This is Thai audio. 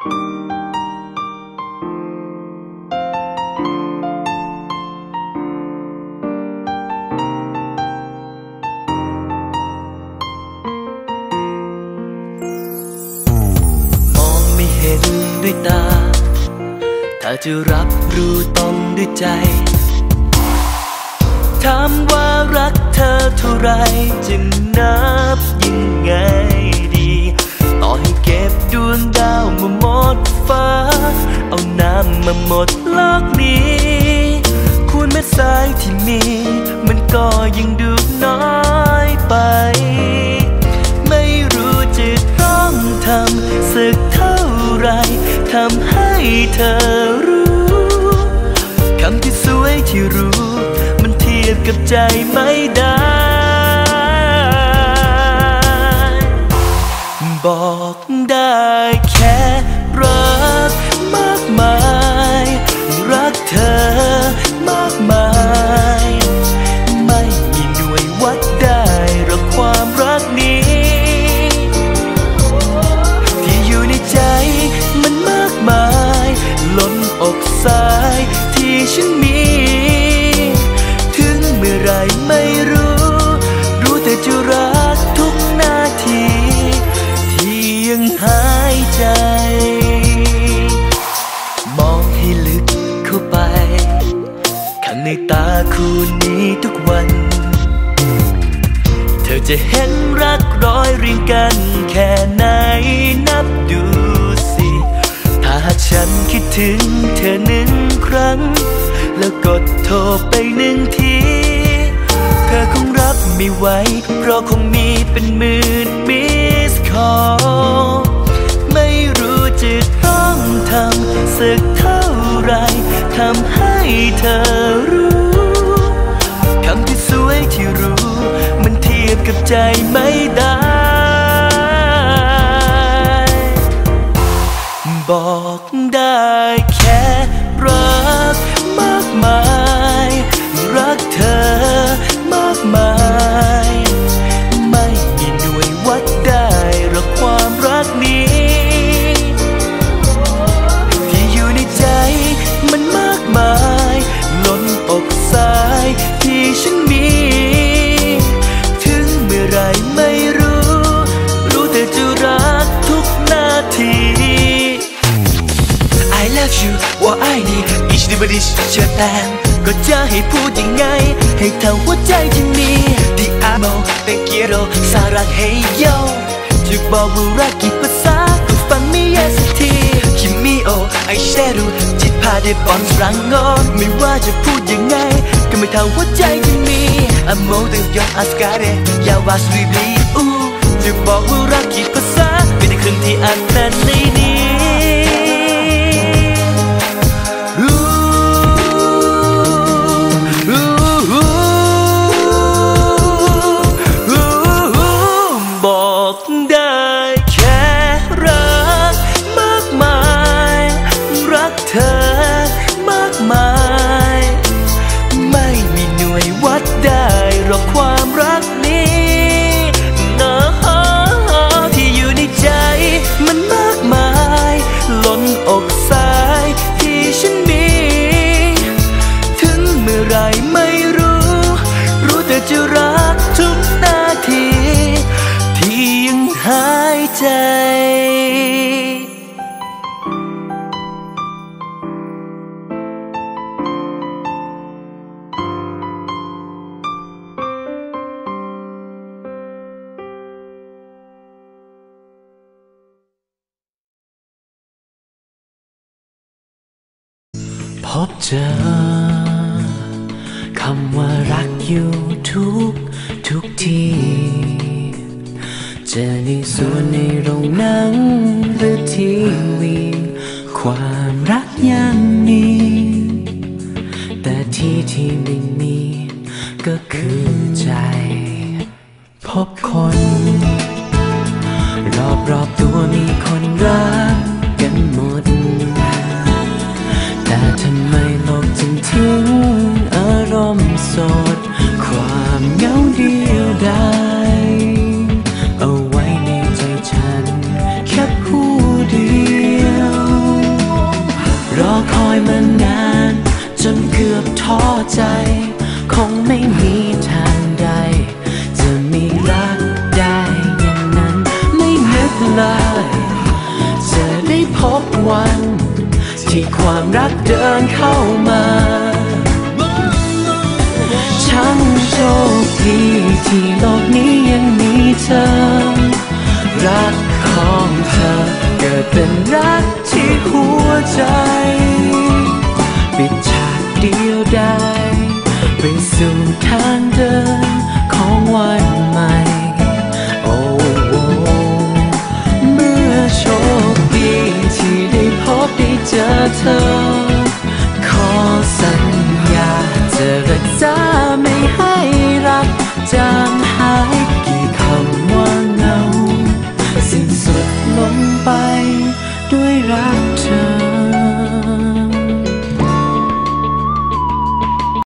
มองไม่เห็นด้วยตา ถ้าจะรับรู้ต้องด้วยใจ ถามว่ารักเธอเท่าไรจะนับยังไงดี วงดาวมาหมดฟ้า เอาน้ำมาหมดโลกนี้คูณเม็ดทรายที่มี มันก็ยังดูน้อยไป ไม่รู้จะต้องทำสักเท่าไรทำให้เธอรู้คำที่สวยที่รู้ มันเทียบกับใจไม่ได้ บอกได้แค่ จะเห็นรักร้อยเรียงกันแค่ไหนนับดูสิ ถ้าฉันคิดถึงเธอหนึ่งครั้ง แล้วกดโทรไปหนึ่งที เธอคงรับไม่ไหวเพราะคงมีเป็นหมื่นมิสคอไม่รู้จะต้องทำสัก ใจไม่ได้ บอกได้แค่รักมาก each d i b d i เชื่อแต่ก็จะให้พูดยังไง ให้เท่าหัวใจที่มี Ti amo te quiero สารัก Hey yo จะบอกว่ารักกี่ภาษาก็ฟังไม่แย่สักทีคิมิโอไอเชรุจิตพาได้บอลรังงอไม่ว่าจะพูดยังไง ก็ไม่เท่าหัวใจที่มี Amo te yo ascare ya vas libri อู้จะบอกว่ารักกี่ภาษาไม่ได้ครึ่งที่อ่านแต่ในนี้ พบเจอคำว่ารักอยู่ทุกทุกที่เจอในสวนในโรงหนังหรือทีวีความรักย่างนี้แต่ที่ที่ไม่มีก็คือใจ พบคน รอบรอบตัว ให้ความรักเดินเข้ามาช่างโชคดีที่โลกนี้ยังมีเธอ รักของเธอเกิดเป็นรักที่หัว